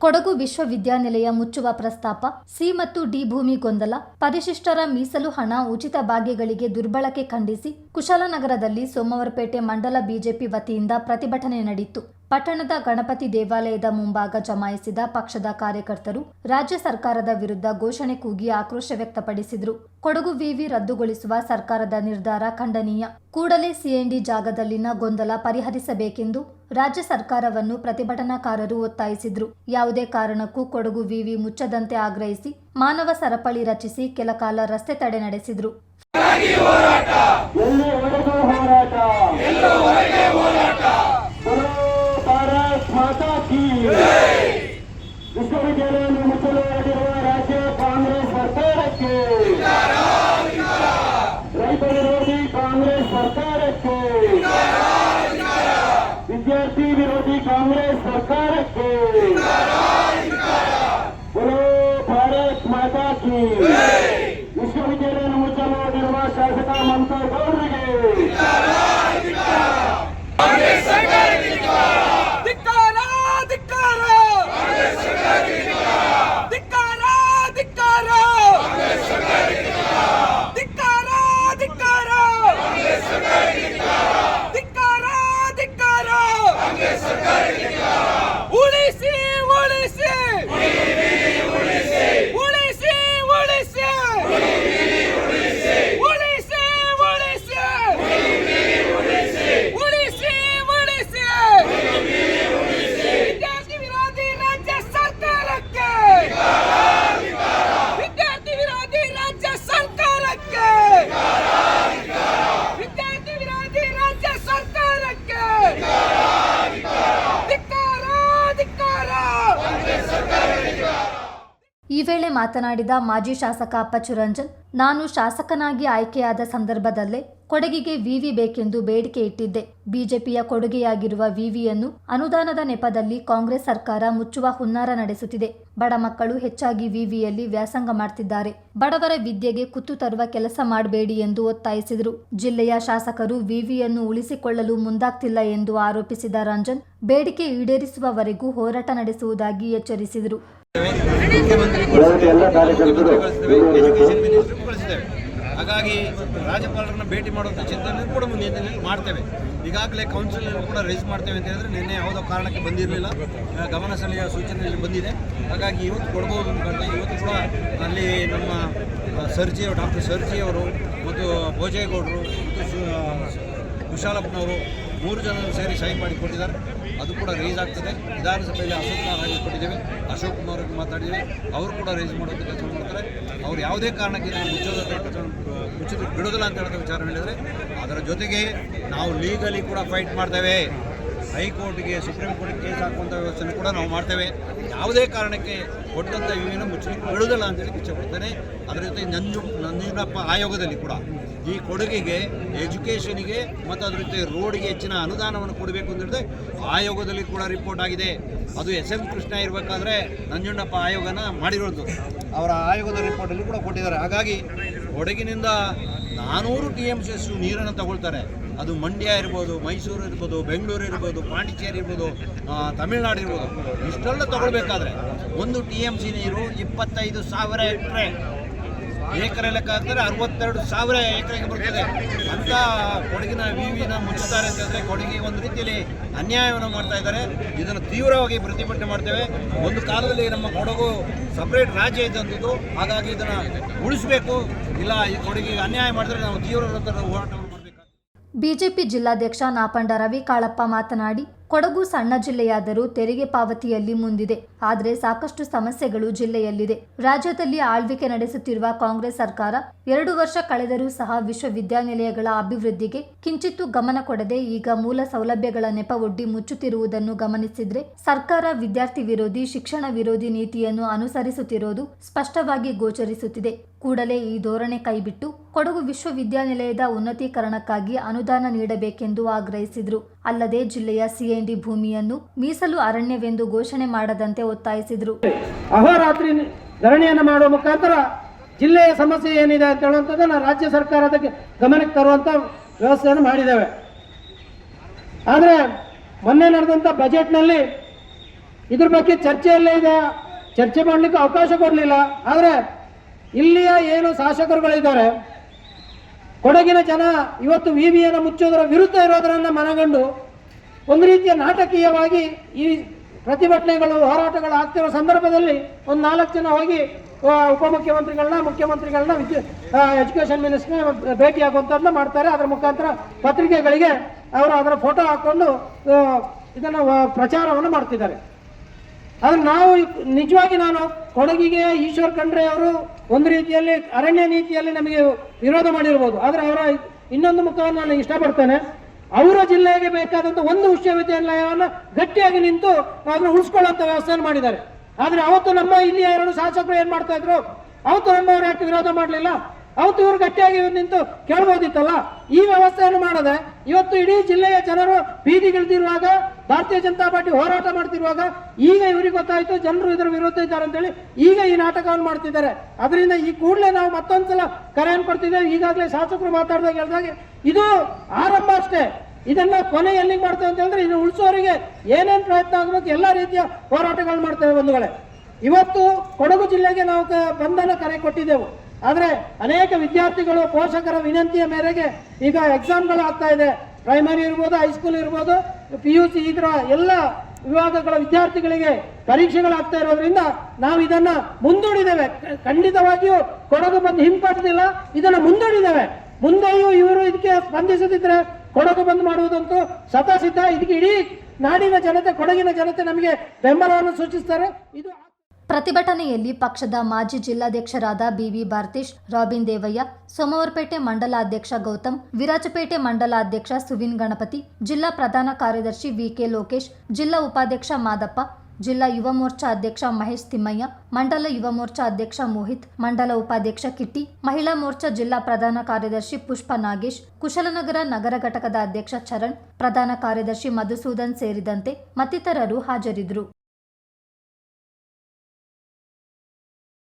ಕೊಡಗು ವಿಶ್ವವಿದ್ಯಾನಿಲಯ ಮುಚ್ಚುವ ಪ್ರಸ್ತಾಪ, ಸಿ ಮತ್ತು ಡಿ ಭೂಮಿ ಗೊಂದಲ, ಪರಿಶಿಷ್ಟರ ಮೀಸಲು ಹಣ ಉಚಿತ ಭಾಗ್ಯಗಳಿಗೆ ದುರ್ಬಳಕೆ ಖಂಡಿಸಿ, ಕುಶಾಲನಗರದಲ್ಲಿ ಸೋಮವಾರಪೇಟೆ ಮಂಡಲ ಬಿಜೆಪಿ ವತಿಯಿಂದ ಪ್ರತಿಭಟನೆ ನಡೆಯಿತು. ಪಟ್ಟಣದ ಗಣಪತಿ ದೇವಾಲಯದ ಮುಂಭಾಗ ಜಮಾಯಿಸಿದ ಪಕ್ಷದ ಕಾರ್ಯಕರ್ತರು ರಾಜ್ಯ ಸರ್ಕಾರದ ವಿರುದ್ಧ ಘೋಷಣೆ ಕೂಗಿ ಆಕ್ರೋಶ ವ್ಯಕ್ತಪಡಿಸಿದರು. ಕೊಡಗು ವಿವಿ ರದ್ದುಗೊಳಿಸುವ ಸರ್ಕಾರದ ನಿರ್ಧಾರ ಖಂಡನೀಯ. ಕೂಡಲೇ ಸಿಎನ್ಡಿ ಜಾಗದಲ್ಲಿನ ಗೊಂದಲ ಪರಿಹರಿಸಬೇಕೆಂದು ರಾಜ್ಯ ಸರ್ಕಾರವನ್ನು ಪ್ರತಿಭಟನಾಕಾರರು ಒತ್ತಾಯಿಸಿದ್ರು. ಯಾವುದೇ ಕಾರಣಕ್ಕೂ ಕೊಡಗು ವಿವಿ ಮುಚ್ಚದಂತೆ ಆಗ್ರಹಿಸಿ, ಮಾನವ ಸರಪಳಿ ರಚಿಸಿ ಕೆಲಕಾಲ ರಸ್ತೆ ತಡೆ ನಡೆಸಿದ್ರು. विरोधी कांग्रेस सरकारಕ್ಕೆ ವಿದ್ಯಾರ್ಥಿ ವಿರೋಧಿ ಕಾಂಗ್ರೆಸ್ ಸರ್ಕಾರಕ್ಕೆ बोलो भारत माता की ವಿಶ್ವವಿದ್ಯಾಲಯ ಮುಚ್ಚಲು ಹೊರಟಿರುವ ಶಾಸಕ ಮಂತ ಗೌಡರಿಗೆ ಈ ವೇಳೆ ಮಾತನಾಡಿದ ಮಾಜಿ ಶಾಸಕ ಅಪ್ಪಚ್ಚುರಂಜನ್ ನಾನು ಶಾಸಕನಾಗಿ ಆಯ್ಕೆಯಾದ ಸಂದರ್ಭದಲ್ಲೇ ಕೊಡಗಿಗೆ ವಿವಿ ಬೇಕೆಂದು ಬೇಡಿಕೆ ಇಟ್ಟಿದ್ದೆ. ಬಿಜೆಪಿಯ ಕೊಡುಗೆಯಾಗಿರುವ ವಿವಿಯನ್ನು ಅನುದಾನದ ನೆಪದಲ್ಲಿ ಕಾಂಗ್ರೆಸ್ ಸರ್ಕಾರ ಮುಚ್ಚುವ ಹುನ್ನಾರ ನಡೆಸುತ್ತಿದೆ. ಬಡ ಮಕ್ಕಳು ಹೆಚ್ಚಾಗಿ ವಿವಿಯಲ್ಲಿ ವ್ಯಾಸಂಗ ಮಾಡ್ತಿದ್ದಾರೆ. ಬಡವರ ವಿದ್ಯೆಗೆ ಕುತ್ತು ತರುವ ಕೆಲಸ ಮಾಡಬೇಡಿ ಎಂದು ಒತ್ತಾಯಿಸಿದರು. ಜಿಲ್ಲೆಯ ಶಾಸಕರು ವಿವಿಯನ್ನು ಉಳಿಸಿಕೊಳ್ಳಲು ಮುಂದಾಗ್ತಿಲ್ಲ ಎಂದು ಆರೋಪಿಸಿದ ರಂಜನ್ ಬೇಡಿಕೆ ಈಡೇರಿಸುವವರೆಗೂ ಹೋರಾಟ ನಡೆಸುವುದಾಗಿ ಎಚ್ಚರಿಸಿದರು. ಹಾಗಾಗಿ ರಾಜ್ಯಪಾಲರನ್ನ ಭೇಟಿ ಮಾಡುವಂಥ ಚಿಂತನೆ ಕೂಡ ಮುಂದಿನ ಮಾಡ್ತೇವೆ. ಈಗಾಗಲೇ ಕೌನ್ಸಿಲಲ್ಲಿ ಕೂಡ ರೈಸ್ ಮಾಡ್ತೇವೆ ಅಂತ ಹೇಳಿದ್ರೆ ನಿನ್ನೆ ಯಾವುದೋ ಕಾರಣಕ್ಕೆ ಬಂದಿರಲಿಲ್ಲ. ಗಮನ ಸೆಳೆಯುವ ಸೂಚನೆಯಲ್ಲಿ ಬಂದಿದೆ. ಹಾಗಾಗಿ ಇವತ್ತು ಕೊಡ್ಬೋದು ಅಂತ ಇವತ್ತು ಕೂಡ ಅಲ್ಲಿ ನಮ್ಮ ಸರ್ಜಿ ಡಾಕ್ಟರ್ ಸರ್ಜಿ ಅವರು ಮತ್ತು ಭೋಜೇಗೌಡರು ಮತ್ತು ಕುಶಾಲಪ್ಪನವರು ಮೂರು ಜನ ಸೇರಿ ಸೈನ್ ಮಾಡಿ ಕೊಟ್ಟಿದ್ದಾರೆ ಅದು ಕೂಡ ರೈಸ್ ಆಗ್ತದೆ. ವಿಧಾನಸಭೆಯಲ್ಲಿ ಅಶೋಕ್ ನಾರಾಯಣ ಕೊಟ್ಟಿದ್ದೇವೆ ಅಶೋಕ್ ಕುಮಾರ್ ಮಾತಾಡಿದ್ದೇವೆ. ಅವರು ಕೂಡ ರೈಸ್ ಮಾಡೋದು ಕೆಲಸ ಮಾಡ್ತಾರೆ. ಅವ್ರು ಯಾವುದೇ ಕಾರಣಕ್ಕೆ ನಾವು ಮುಚ್ಚೋದ ಬಿಡೋದಿಲ್ಲ ಅಂತ ಹೇಳಿದ ವಿಚಾರ ಹೇಳಿದರೆ ಅದರ ಜೊತೆಗೆ ನಾವು ಲೀಗಲಿ ಕೂಡ ಫೈಟ್ ಮಾಡ್ತೇವೆ. ಹೈಕೋರ್ಟ್ಗೆ, ಸುಪ್ರೀಂ ಕೋರ್ಟ್ಗೆ ಕೇಸ್ ಹಾಕುವಂಥ ವ್ಯವಸ್ಥೆಯನ್ನು ಕೂಡ ನಾವು ಮಾಡ್ತೇವೆ. ಯಾವುದೇ ಕಾರಣಕ್ಕೆ ಕೊಟ್ಟಂಥ ವಿವಿನ ಮುಚ್ಚಲಿಕ್ಕೆ ಬಿಡುವುದಿಲ್ಲ ಅಂತೇಳಿ ಇಚ್ಛೆಪಡ್ತೇನೆ ಅದರ ಜೊತೆ ನಂಜು, ನಂಜುನಪ್ಪ ಆಯೋಗದಲ್ಲಿ ಕೂಡ ಈ ಕೊಡುಗೆಗೆ, ಎಜುಕೇಷನಿಗೆ ಮತ್ತು ಅದ್ರ ಜೊತೆ ರೋಡ್ಗೆ ಹೆಚ್ಚಿನ ಅನುದಾನವನ್ನು ಕೊಡಬೇಕು ಅಂತ ಹೇಳಿದ್ರೆ ಆಯೋಗದಲ್ಲಿ ಕೂಡ ರಿಪೋರ್ಟ್ ಆಗಿದೆ. ಅದು ಎಸ್ ಎಂ ಕೃಷ್ಣ ಇರಬೇಕಾದ್ರೆ ನಂಜುಂಡಪ್ಪ ಆಯೋಗನ ಮಾಡಿರೋದು. ಅವರ ಆಯೋಗದ ರಿಪೋರ್ಟಲ್ಲಿ ಕೂಡ ಕೊಟ್ಟಿದ್ದಾರೆ. ಹಾಗಾಗಿ ಕೊಡಗಿನಿಂದ ನಾನೂರು ಟಿ ಎಂ ಸಿ ಎಸ್ ನೀರನ್ನು ತಗೊಳ್ತಾರೆ. ಅದು ಮಂಡ್ಯ ಇರ್ಬೋದು, ಮೈಸೂರು ಇರ್ಬೋದು, ಬೆಂಗಳೂರು ಇರ್ಬೋದು, ಪಾಂಡಿಚೇರಿ ಇರ್ಬೋದು ತಮಿಳ್ನಾಡು ಇರ್ಬೋದು. ಇಷ್ಟೆಲ್ಲ ತಗೊಳ್ಬೇಕಾದ್ರೆ ಒಂದು ಟಿ ಎಂ ಸಿ ನೀರು ಇಪ್ಪತ್ತೈದು ಸಾವಿರ ಎಕರೆ ಎಕರೆ ಲೆಕ್ಕ ಅಂದರೆ ಅರವತ್ತೆರಡು ಸಾವಿರ ಎಕರೆಗೆ ಬರ್ತದೆ ಅಂತ ಕೊಡಗಿನ ವಿವಿನ ಮುಚ್ಚುತ್ತಾರೆ ಅಂತ ಕೊಡಗಿಗೆ ಒಂದು ರೀತಿಯಲ್ಲಿ ಅನ್ಯಾಯವನ್ನು ಮಾಡ್ತಾ ಇದ್ದಾರೆ. ಇದನ್ನು ತೀವ್ರವಾಗಿ ಪ್ರತಿಭಟನೆ ಮಾಡ್ತೇವೆ. ಒಂದು ಕಾಲದಲ್ಲಿ ನಮ್ಮ ಕೊಡಗು ಸಪ್ರೇಟ್ ರಾಜ್ಯ ಇದ್ದಂಥದ್ದು ಹಾಗಾಗಿ ಇದನ್ನು ಉಳಿಸಬೇಕು. ಇಲ್ಲ, ಈ ಕೊಡಗಿಗೆ ಅನ್ಯಾಯ ಮಾಡಿದ್ರೆ ನಾವು ತೀವ್ರ ಹೋರಾಟ ಬಿಜೆಪಿ ಜಿಲ್ಲಾಧ್ಯಕ್ಷ ನಾಪಂಡ ರವಿ ಕಾಳಪ್ಪ ಮಾತನಾಡಿ ಕೊಡಗು ಸಣ್ಣ ಜಿಲ್ಲೆಯಾದರೂ ತೆರಿಗೆ ಪಾವತಿಯಲ್ಲಿ ಮುಂದಿದೆ. ಆದರೆ ಸಾಕಷ್ಟು ಸಮಸ್ಯೆಗಳು ಜಿಲ್ಲೆಯಲ್ಲಿದೆ. ರಾಜ್ಯದಲ್ಲಿ ಆಳ್ವಿಕೆ ನಡೆಸುತ್ತಿರುವ ಕಾಂಗ್ರೆಸ್ ಸರ್ಕಾರ ಎರಡು ವರ್ಷ ಕಳೆದರೂ ಸಹ ವಿಶ್ವವಿದ್ಯಾನಿಲಯಗಳ ಅಭಿವೃದ್ಧಿಗೆ ಕಿಂಚಿತ್ತೂ ಗಮನ ಕೊಡದೆ ಈಗ ಮೂಲ ಸೌಲಭ್ಯಗಳ ನೆಪವೊಡ್ಡಿ ಮುಚ್ಚುತ್ತಿರುವುದನ್ನು ಗಮನಿಸಿದ್ರೆ ಸರ್ಕಾರ ವಿದ್ಯಾರ್ಥಿ ವಿರೋಧಿ, ಶಿಕ್ಷಣ ವಿರೋಧಿ ನೀತಿಯನ್ನು ಅನುಸರಿಸುತ್ತಿರುವುದು ಸ್ಪಷ್ಟವಾಗಿ ಗೋಚರಿಸುತ್ತಿದೆ. ಕೂಡಲೇ ಈ ಧೋರಣೆ ಕೈಬಿಟ್ಟು ಕೊಡಗು ವಿಶ್ವವಿದ್ಯಾನಿಲಯದ ಉನ್ನತೀಕರಣಕ್ಕಾಗಿ ಅನುದಾನ ನೀಡಬೇಕೆಂದು ಆಗ್ರಹಿಸಿದರು. ಅಲ್ಲದೆ ಜಿಲ್ಲೆಯ ಸಿಎನ್ಡಿ ಭೂಮಿಯನ್ನು ಮೀಸಲು ಅರಣ್ಯವೆಂದು ಘೋಷಣೆ ಮಾಡದಂತೆ ಒತ್ತಾಯಿಸಿದರು. ಅಹೋರಾತ್ರಿ ಧರಣಿಯನ್ನು ಮಾಡುವ ಮುಖಾಂತರ ಜಿಲ್ಲೆಯ ಸಮಸ್ಯೆ ಏನಿದೆ ಅಂತ ಹೇಳುವಂಥದ್ದನ್ನು ರಾಜ್ಯ ಸರ್ಕಾರದ ಗಮನಕ್ಕೆ ತರುವಂಥ ವ್ಯವಸ್ಥೆಯನ್ನು ಮಾಡಿದ್ದೇವೆ. ಆದರೆ ಮೊನ್ನೆ ನಡೆದಂಥ ಬಜೆಟ್ನಲ್ಲಿ ಇದ್ರ ಬಗ್ಗೆ ಚರ್ಚೆಯಲ್ಲೇ ಇದೆ. ಚರ್ಚೆ ಮಾಡಲಿಕ್ಕೆ ಅವಕಾಶ ಕೊಡಲಿಲ್ಲ. ಆದರೆ ಇಲ್ಲಿಯ ಏನು ಶಾಸಕರುಗಳಿದ್ದಾರೆ ಕೊಡಗಿನ ಜನ ಇವತ್ತು ವಿ ಮುಚ್ಚೋದರ ವಿರುದ್ಧ ಇರೋದರನ್ನ ಮನಗಂಡು ಒಂದು ರೀತಿಯ ನಾಟಕೀಯವಾಗಿ ಈ ಪ್ರತಿಭಟನೆಗಳು, ಹೋರಾಟಗಳು ಆಗ್ತಿರೋ ಸಂದರ್ಭದಲ್ಲಿ ಒಂದು ನಾಲ್ಕು ಜನ ಹೋಗಿ ಉಪಮುಖ್ಯಮಂತ್ರಿಗಳನ್ನ, ಮುಖ್ಯಮಂತ್ರಿಗಳನ್ನ ವಿದ್ಯು ಎಜುಕೇಷನ್ ಮಿನಿಸ್ಟರ್ ಭೇಟಿ ಆಗುವಂಥದ್ದನ್ನ ಮಾಡ್ತಾರೆ. ಅದರ ಮುಖಾಂತರ ಪತ್ರಿಕೆಗಳಿಗೆ ಅವರು ಅದರ ಫೋಟೋ ಹಾಕೊಂಡು ಇದನ್ನು ಪ್ರಚಾರವನ್ನು ಮಾಡ್ತಿದ್ದಾರೆ. ಆದ್ರೆ ನಾವು ನಿಜವಾಗಿ ನಾನು ಕೊಡಗಿಗೆ ಈಶ್ವರ್ ಖಂಡ್ರೆ ಅವರು ಒಂದು ರೀತಿಯಲ್ಲಿ ಅರಣ್ಯ ನೀತಿಯಲ್ಲಿ ನಮಗೆ ವಿರೋಧ ಮಾಡಿರ್ಬೋದು. ಆದರೆ ಅವರ ಇನ್ನೊಂದು ಮುಖವನ್ನು ನಾನು ಇಷ್ಟಪಡ್ತೇನೆ. ಅವರ ಜಿಲ್ಲೆಗೆ ಬೇಕಾದಂಥ ಒಂದು ವಿಶ್ವವಿದ್ಯಾಲಯವನ್ನು ಗಟ್ಟಿಯಾಗಿ ನಿಂತು ಅದನ್ನು ಉಳಿಸ್ಕೊಳ್ಳುವಂಥ ವ್ಯವಸ್ಥೆಯನ್ನು ಮಾಡಿದ್ದಾರೆ. ಆದರೆ ಅವತ್ತು ನಮ್ಮ ಇಲ್ಲಿಯ ಎರಡು ಶಾಸಕರು ಏನು ಮಾಡ್ತಾ ಇದ್ರು? ಅವತ್ತು ನಮ್ಮವರು ಯಾಕೆ ವಿರೋಧ ಮಾಡಲಿಲ್ಲ? ಅವತ್ತು ಇವರು ಗಟ್ಟಿಯಾಗಿ ನಿಂತು ಕೇಳ್ಬೋದಿತ್ತಲ್ಲ? ಈ ವ್ಯವಸ್ಥೆಯನ್ನು ಮಾಡದೆ ಇವತ್ತು ಇಡೀ ಜಿಲ್ಲೆಯ ಜನರು ಬೀದಿಗಿಳಿದಿರುವಾಗ ಭಾರತೀಯ ಜನತಾ ಪಾರ್ಟಿ ಹೋರಾಟ ಮಾಡ್ತಿರುವಾಗ ಈಗ ಇವರಿಗೆ ಗೊತ್ತಾಯ್ತು ಜನರು ಇದರ ವಿರುದ್ಧ ಇದ್ದಾರೆ ಅಂತೇಳಿ ಈಗ ಈ ನಾಟಕವನ್ನು ಮಾಡ್ತಿದ್ದಾರೆ. ಅದರಿಂದ ಈ ಕೂಡಲೇ ನಾವು ಮತ್ತೊಂದ್ಸಲ ಕರೆಯನ್ನು ಕೊಡ್ತಿದ್ದೇವೆ. ಈಗಾಗಲೇ ಶಾಸಕರು ಮಾತಾಡಿದಾಗ ಹೇಳಿದಾಗ ಇದು ಆರಂಭ ಅಷ್ಟೇ. ಇದನ್ನ ಕೊನೆ ಎಲ್ಲಿಗೆ ಮಾಡ್ತೇವೆ ಅಂತ ಹೇಳಿದ್ರೆ ಇದು ಉಳಿಸೋರಿಗೆ ಏನೇನು ಪ್ರಯತ್ನ ಆಗಬೇಕು, ಎಲ್ಲ ರೀತಿಯ ಹೋರಾಟಗಳನ್ನು ಮಾಡ್ತೇವೆ ಬಂಧುಗಳೇ. ಇವತ್ತು ಕೊಡಗು ಜಿಲ್ಲೆಗೆ ನಾವು ಬಂಧನ ಕರೆ ಕೊಟ್ಟಿದ್ದೆವು. ಆದರೆ ಅನೇಕ ವಿದ್ಯಾರ್ಥಿಗಳು ಪೋಷಕರ ವಿನಂತಿಯ ಮೇರೆಗೆ ಈಗ ಎಕ್ಸಾಮ್ಗಳು ಆಗ್ತಾ ಇದೆ. ಪ್ರೈಮರಿ ಇರ್ಬೋದು ಹೈಸ್ಕೂಲ್ ಇರ್ಬೋದು ಪಿ ಯು ಸಿ ಇದರ ಎಲ್ಲ ವಿಭಾಗಗಳ ವಿದ್ಯಾರ್ಥಿಗಳಿಗೆ ಪರೀಕ್ಷೆಗಳಾಗ್ತಾ ಇರೋದ್ರಿಂದ ನಾವು ಇದನ್ನ ಮುಂದೂಡಿದ್ದೇವೆ. ಖಂಡಿತವಾಗಿಯೂ ಕೊಡಗು ಬಂದು ಹಿಂಪಡೆದಿಲ್ಲ, ಇದನ್ನ ಮುಂದೂಡಿದ್ದೇವೆ. ಮುಂದೆಯೂ ಇವರು ಇದಕ್ಕೆ ಸ್ಪಂದಿಸದಿದ್ರೆ ಕೊಡಗು ಬಂದ್ ಮಾಡುವುದಂತೂ ಸತಸಿದ್ಧ ಇದಕ್ಕೆ ಇಡೀ ನಾಡಿನ ಜನತೆ, ಕೊಡಗಿನ ಜನತೆ ನಮಗೆ ಬೆಂಬಲವನ್ನು ಸೂಚಿಸ್ತಾರೆ. ಇದು ಪ್ರತಿಭಟನೆಯಲ್ಲಿ ಪಕ್ಷದ ಮಾಜಿ ಜಿಲ್ಲಾಧ್ಯಕ್ಷರಾದ ಬಿವಿ ಭಾರತೀಶ್ ರಾಬಿನ್ ದೇವಯ್ಯ, ಸೋಮವಾರಪೇಟೆ ಮಂಡಲಾಧ್ಯಕ್ಷ ಗೌತಮ್, ವಿರಾಜಪೇಟೆ ಮಂಡಲಾಧ್ಯಕ್ಷ ಸುವಿನ್ ಗಣಪತಿ, ಜಿಲ್ಲಾ ಪ್ರಧಾನ ಕಾರ್ಯದರ್ಶಿ ವಿಕೆ ಲೋಕೇಶ್, ಜಿಲ್ಲಾ ಉಪಾಧ್ಯಕ್ಷ ಮಾದಪ್ಪ, ಜಿಲ್ಲಾ ಯುವ ಮೋರ್ಚಾ ಅಧ್ಯಕ್ಷ ಮಹೇಶ್ ತಿಮ್ಮಯ್ಯ, ಮಂಡಲ ಯುವ ಮೋರ್ಚಾ ಅಧ್ಯಕ್ಷ ಮೋಹಿತ್, ಮಂಡಲ ಉಪಾಧ್ಯಕ್ಷ ಕಿಟ್ಟಿ, ಮಹಿಳಾ ಮೋರ್ಚಾ ಜಿಲ್ಲಾ ಪ್ರಧಾನ ಕಾರ್ಯದರ್ಶಿ ಪುಷ್ಪ ನಾಗೇಶ್, ಕುಶಲನಗರ ನಗರ ಘಟಕದ ಅಧ್ಯಕ್ಷ ಚರಣ್, ಪ್ರಧಾನ ಕಾರ್ಯದರ್ಶಿ ಮಧುಸೂದನ್ ಸೇರಿದಂತೆ ಮತ್ತಿತರರು ಹಾಜರಿದ್ದರು.